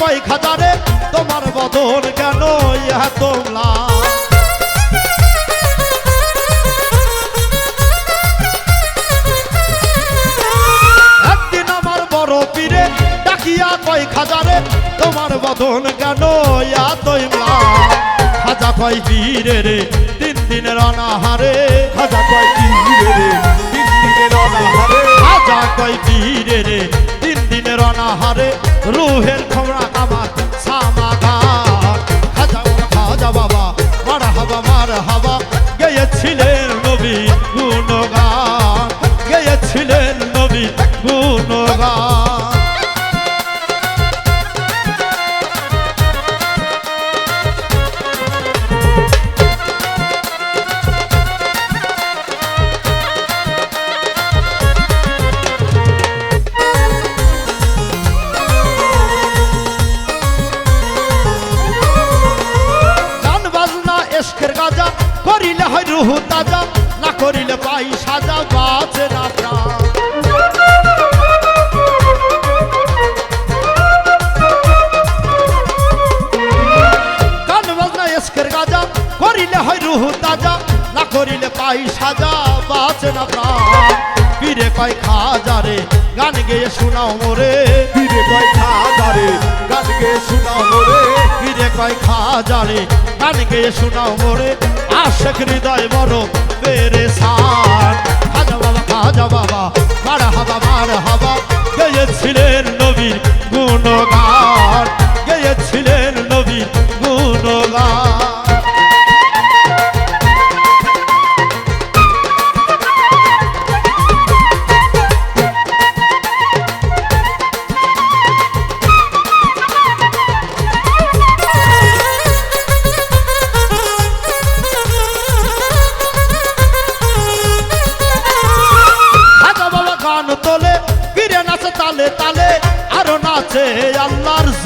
কয় খাজারে তোমার বদন কেন ইহা তোমলা একদিন আমার বড় পীরে ডাকিয়া কয় খাজারে তোমার বদন কেন ইয়া তোমলা খাজা কয় পীরে রে, তিন দিনের অনাহারে খাজা কয় পীরে রে, তিন দিনের অনাহারে খাজা কয় পীরে রে তিন হারে রুহের খবরা কামার হয় রুহু তাজা না করিলে পাই সাজা বাজে না প্রাণ গান বাজনা এসকের গাজা করিলে হয় রুহু তাজা না করিলে পাই সাজা বাজে না প্রাণ পীরে কয় খাজারে গান গেয়ে শোনাও মোরে। পীরে কয় খাজারে গান গে শোনাও রে ফিরে কয় খাজারে গান গেয়ে শোনাও মোরে। আশেক হৃদয় বড় পেরে সার। খাজা বাবা খাজা বাবা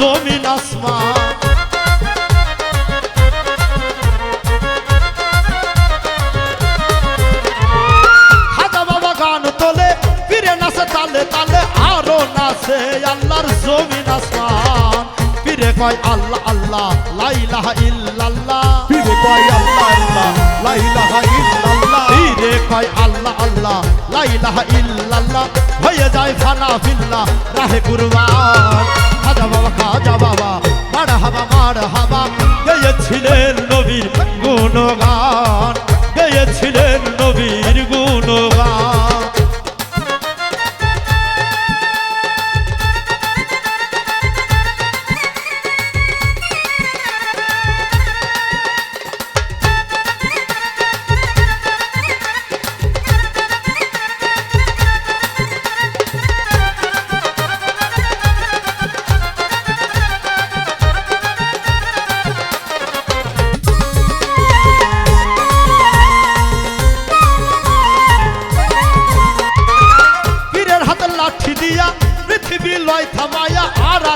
জমিন আসমান। খাজা বাবা গান তোলে ফিরে নাচে তালে তালে আরও নাচে আল্লাহর জমিন আসমান। ফিরে কয় আল্লাহ আল্লাহ লাইলাহা ইল্লাল্লাহ। পীরে কয় আল্লাহ আল্লাহ লাইলাহা ইল্লাল্লাহ। ফিরে কয় আল্লাহ আল্লাহ লাইলাহা ইল্লাল্লাহ, হয়ে যায় ফানা ফিল্লা, রাহে কুরবান। খাজা বাবা খাজা বাবা মার হাবা মার হাবা গেয়েছিলেন নবীর গুণগান।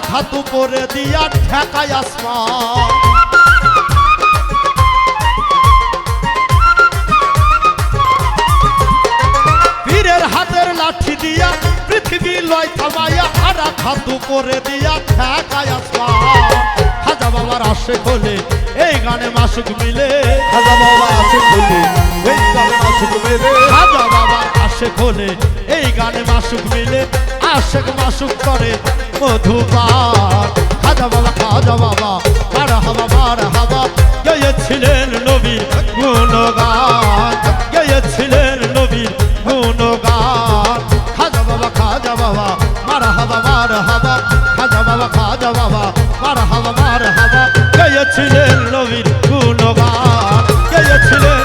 আঘাত উপরে দিয়া ঠেকায় আসমান। পীরের হাতের লাঠি দিয়া পৃথিবী লয় থামায়া আর আঘাত উপরে দিয়া ঠেকায় আসমান। খাজা বাবার আসে বলে এই গানে মাসুক মিলে। খাজা বাবা আসে বলে এই গানে নাচুক মেরে খাজা বাবার আসে খোলে, এই গানে মাসুক মিলে, আশেক মাসুক করে। মধুপান খাজা বাবা খাজা বাবা মার হাবা মার হাবা গেয়েছিলেন নবীর গুণগান, গেয়েছিলেন নবীর গুণগান। খাজা বাবা খাজা বাবা মার হাবা মার মার হাবা মার হাবা গেয়েছিলেন নবীর গুণগান গেয়েছিলেন নবীর গুণগান, গেয়েছিলেন